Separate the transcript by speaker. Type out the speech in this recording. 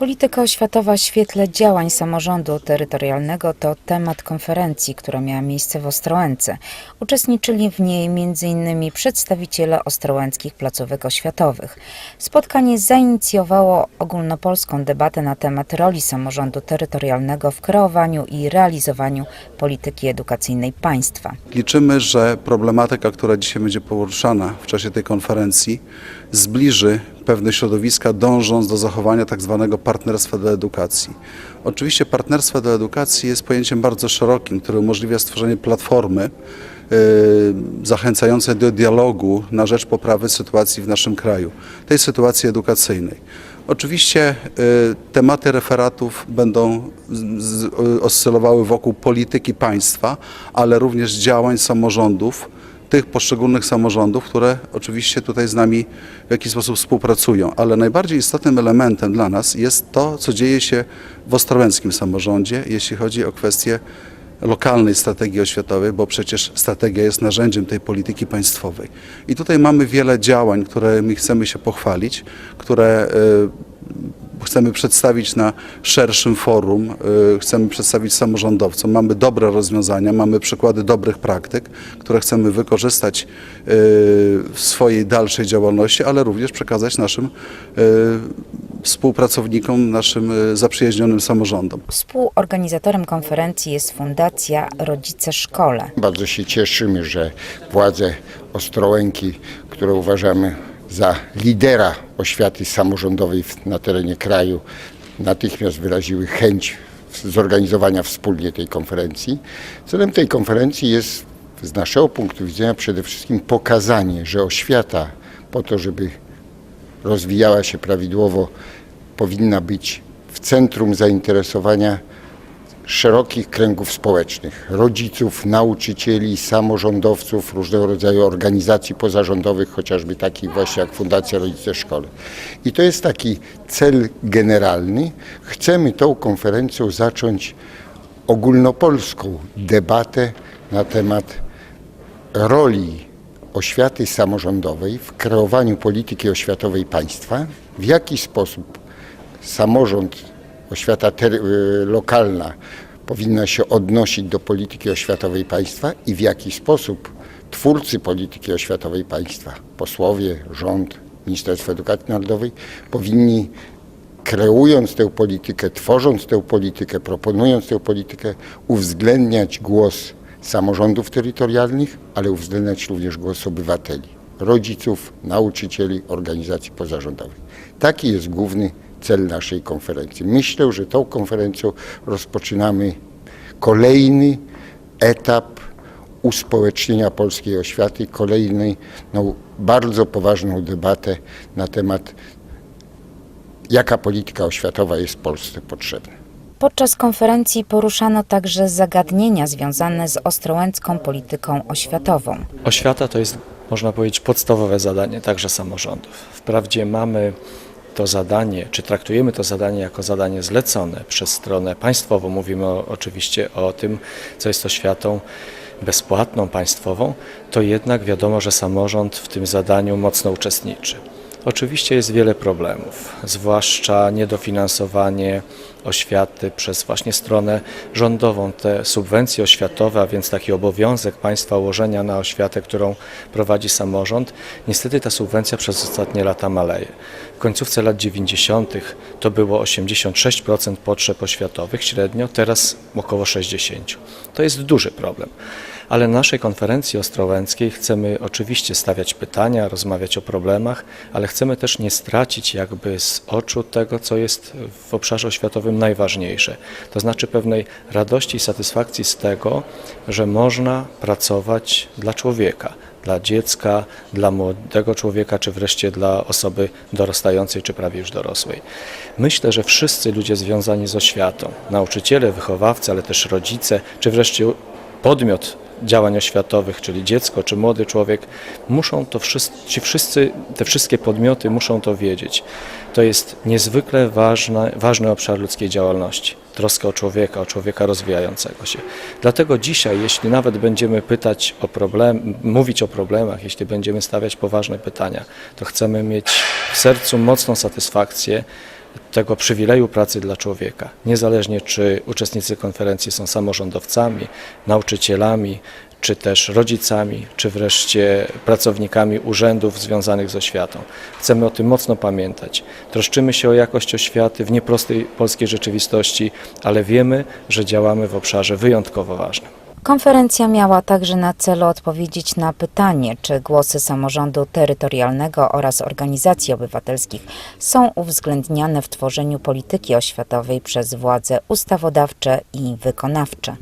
Speaker 1: Polityka oświatowa w świetle działań samorządu terytorialnego to temat konferencji, która miała miejsce w Ostrołęce. Uczestniczyli w niej m.in. przedstawiciele ostrołęckich placówek oświatowych. Spotkanie zainicjowało ogólnopolską debatę na temat roli samorządu terytorialnego w kreowaniu i realizowaniu polityki edukacyjnej państwa.
Speaker 2: Liczymy, że problematyka, która dzisiaj będzie poruszana w czasie tej konferencji, zbliży pewne środowiska, dążąc do zachowania tak zwanego partnerstwa do edukacji. Oczywiście partnerstwo do edukacji jest pojęciem bardzo szerokim, które umożliwia stworzenie platformy yy, zachęcającej do dialogu na rzecz poprawy sytuacji w naszym kraju, tej sytuacji edukacyjnej. Oczywiście y, tematy referatów będą oscylowały wokół polityki państwa, ale również działań samorządów, tych poszczególnych samorządów, które oczywiście tutaj z nami w jakiś sposób współpracują. Ale najbardziej istotnym elementem dla nas jest to, co dzieje się w ostrołęckim samorządzie, jeśli chodzi o kwestie lokalnej strategii oświatowej, bo przecież strategia jest narzędziem tej polityki państwowej. I tutaj mamy wiele działań, którymi chcemy się pochwalić, które y, chcemy przedstawić na szerszym forum, y, chcemy przedstawić samorządowcom. Mamy dobre rozwiązania, mamy przykłady dobrych praktyk, które chcemy wykorzystać y, w swojej dalszej działalności, ale również przekazać naszym y, współpracownikom, naszym zaprzyjaźnionym samorządom.
Speaker 1: Współorganizatorem konferencji jest Fundacja Rodzice Szkole.
Speaker 3: Bardzo się cieszymy, że władze Ostrołęki, które uważamy za lidera oświaty samorządowej na terenie kraju, natychmiast wyraziły chęć zorganizowania wspólnie tej konferencji. Celem tej konferencji jest z naszego punktu widzenia przede wszystkim pokazanie, że oświata po to, żeby rozwijała się prawidłowo, powinna być w centrum zainteresowania szerokich kręgów społecznych, rodziców, nauczycieli, samorządowców, różnego rodzaju organizacji pozarządowych, chociażby takich właśnie jak Fundacja Rodzice Szkole. I to jest taki cel generalny. Chcemy tą konferencją zacząć ogólnopolską debatę na temat roli oświaty samorządowej w kreowaniu polityki oświatowej państwa, w jaki sposób samorząd, oświata y, lokalna powinna się odnosić do polityki oświatowej państwa i w jaki sposób twórcy polityki oświatowej państwa, posłowie, rząd, Ministerstwo Edukacji Narodowej powinni kreując tę politykę, tworząc tę politykę, proponując tę politykę, uwzględniać głos samorządów terytorialnych, ale uwzględniać również głos obywateli, rodziców, nauczycieli, organizacji pozarządowych. Taki jest główny cel naszej konferencji. Myślę, że tą konferencją rozpoczynamy kolejny etap uspołecznienia polskiej oświaty, kolejną no, bardzo poważną debatę na temat jaka polityka oświatowa jest Polsce potrzebna.
Speaker 1: Podczas konferencji poruszano także zagadnienia związane z ostrołęcką polityką oświatową.
Speaker 4: Oświata to jest, można powiedzieć, podstawowe zadanie także samorządów. Wprawdzie mamy to zadanie, czy traktujemy to zadanie jako zadanie zlecone przez stronę państwową. Mówimy o, oczywiście o tym, co jest oświatą bezpłatną, państwową, to jednak wiadomo, że samorząd w tym zadaniu mocno uczestniczy. Oczywiście jest wiele problemów, zwłaszcza niedofinansowanie oświaty przez właśnie stronę rządową. Te subwencje oświatowe, a więc taki obowiązek państwa łożenia na oświatę, którą prowadzi samorząd, niestety ta subwencja przez ostatnie lata maleje. W końcówce lat 90. to było 86% potrzeb oświatowych średnio, teraz około 60%. To jest duży problem. Ale na naszej konferencji ostrołęckiej chcemy oczywiście stawiać pytania, rozmawiać o problemach, ale chcemy też nie stracić jakby z oczu tego, co jest w obszarze oświatowym najważniejsze. To znaczy pewnej radości i satysfakcji z tego, że można pracować dla człowieka, dla dziecka, dla młodego człowieka, czy wreszcie dla osoby dorastającej, czy prawie już dorosłej. Myślę, że wszyscy ludzie związani z oświatą, nauczyciele, wychowawcy, ale też rodzice, czy wreszcie podmiot działań oświatowych, czyli dziecko czy młody człowiek, muszą to wszyscy, ci wszyscy, te wszystkie podmioty muszą to wiedzieć. To jest niezwykle ważna, ważny obszar ludzkiej działalności. Troska o człowieka, o człowieka rozwijającego się. Dlatego dzisiaj, jeśli nawet będziemy pytać o problem, mówić o problemach, jeśli będziemy stawiać poważne pytania, to chcemy mieć w sercu mocną satysfakcję, tego przywileju pracy dla człowieka. Niezależnie czy uczestnicy konferencji są samorządowcami, nauczycielami, czy też rodzicami, czy wreszcie pracownikami urzędów związanych z oświatą. Chcemy o tym mocno pamiętać. Troszczymy się o jakość oświaty w nieprostej polskiej rzeczywistości, ale wiemy, że działamy w obszarze wyjątkowo ważnym.
Speaker 1: Konferencja miała także na celu odpowiedzieć na pytanie, czy głosy samorządu terytorialnego oraz organizacji obywatelskich są uwzględniane w tworzeniu polityki oświatowej przez władze ustawodawcze i wykonawcze.